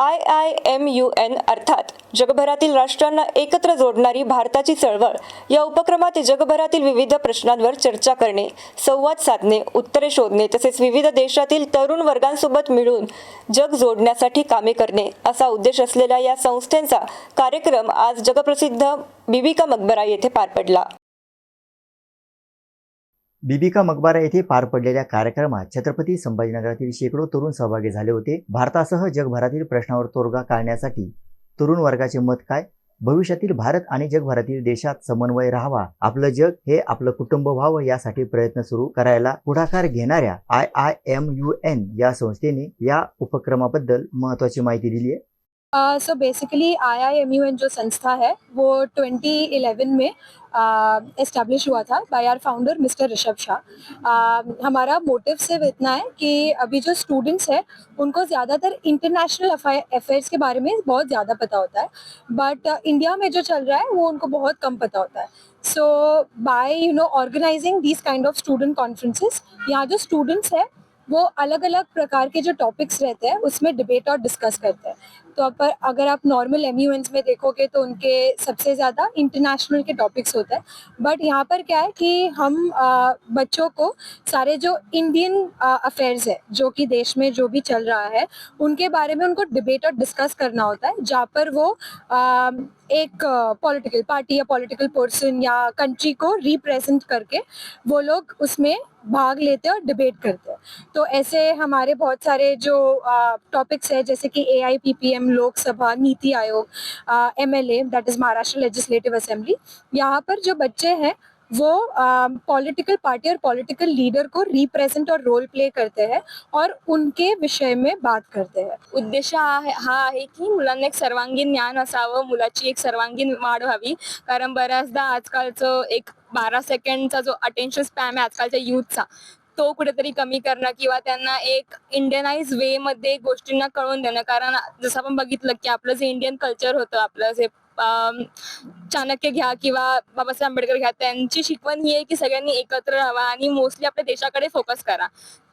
I I M U N अर्थात जगभरातील राष्ट्रांना एकत्र जोडणारी भारताची चळवळ या उपक्रमात जगभरातील विविध प्रश्नांवर चर्चा करणे संवाद साधणे उत्तरे शोधणे तसेच विविध देशातील तरुण वर्गांसोबत मिळून जग जोडण्यासाठी कामे करणे असा उद्देश असलेल्या या संस्थेचा कार्यक्रम आज जगप्रसिद्ध बिबिका मकबरा येथे पार पडला. बिबिका मकबारा येथे पार पडलेल्या कार्यक्रमात छत्रपती संभाजीनगरातील शेकडो तरुण सहभागी झाले होते. भारतासह जगभरातील प्रश्नावर तोडगा काढण्यासाठी तरुण वर्गाचे मत काय? भविष्यातील भारत आणि जगभरातील देशात समन्वय राहावा. आपलं जग हे आपलं कुटुंब व्हावं यासाठी प्रयत्न सुरू करायला पुढाकार घेणाऱ्या I I M U N या संस्थेने या उपक्रमाबद्दल महत्वाची माहिती दिली आहे. So basically I I M U N जो संस्था है वो 2011 में इस्टेब्लिश uh, हुआ था by our founder mister Rishabh Shah हमारा मोटिव सिर्फ़ इतना है कि अभी जो स्टूडेंट्स हैं उनको ज़्यादातर इंटरनेशनल अफेयर्स के बारे में बहुत ज़्यादा पता होता है. बट uh, इंडिया में जो चल रहा है वो उनको बहुत कम पता होता है. So by you know organizing these kind of student conferences यहाँ जो स्टूडेंट्स हैं वो अलग अलग प्रकार के जो टॉपिक्स रहते हैं उसमें डिबेट और डिस्कस करते हैं. तो अब पर अगर आप नॉर्मल एम में देखोगे तो उनके सबसे ज़्यादा इंटरनेशनल के टॉपिक्स होते हैं। बट यहाँ पर क्या है कि हम अ, बच्चों को सारे जो इंडियन अफेयर्स है जो कि देश में जो भी चल रहा है उनके बारे में उनको डिबेट और डिस्कस करना होता है जहाँ पर वो अ, एक पॉलिटिकल पार्टी या पॉलिटिकल पर्सन या कंट्री को रिप्रेजेंट करके वो लोग उसमें भाग लेते हैं और डिबेट करते हैं। तो ऐसे हमारे बहुत सारे जो टॉपिक्स है जैसे कि A I P P M Lok Sabha NITI Aayog M L A that is Maharashtra legislative assembly यहाँ पर जो बच्चे हैं वो पॉलिटिकल पार्टी और पॉलिटिकल लीडर को रिप्रेजेंट और रोल प्ले करते हैं और उनके विषय में बात करते हैं। उद्देश हा आहे हा आहे की मुलांना एक सर्वांगीण ज्ञान असावं मुलाची एक सर्वांगीण वाढ व्हावी. कारण बऱ्याचदा आजकालचं एक बारा सेकंडचा जो अटेन्शन स्पॅम आहे आजकालच्या युथचा तो कुठेतरी कमी करणं किंवा त्यांना एक इंडियनाइज वे मध्ये गोष्टींना कळून देणं. कारण जसं आपण बघितलं की आपलं जे इंडियन कल्चर होतं आपलं जे चाणक्य घ्या किंवा बाबासाहेब आंबेडकर घ्या त्यांची शिकवण ही आहे की सगळ्यांनी एकत्र राहावा आणि मोस्टली आपल्या देशाकडे फोकस करा.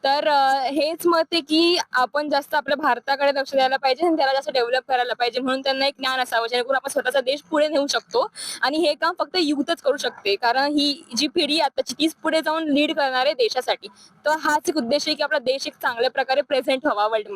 तर हेच मत आहे की आपण जास्त आपल्या भारताकडे लक्ष द्यायला पाहिजे आणि त्याला जास्त डेव्हलप करायला पाहिजे म्हणून त्यांना एक ज्ञान असावं जेणेकरून आपण स्वतःचा देश पुढे नेऊ शकतो आणि हे काम फक्त युथच करू शकते. कारण ही जी पिढी आताची तीच पुढे जाऊन लीड करणार आहे देशासाठी. तर हाच एक उद्देश आहे की आपला देश एक चांगल्या प्रकारे प्रेझेंट व्हावा वर्ल्डमध्ये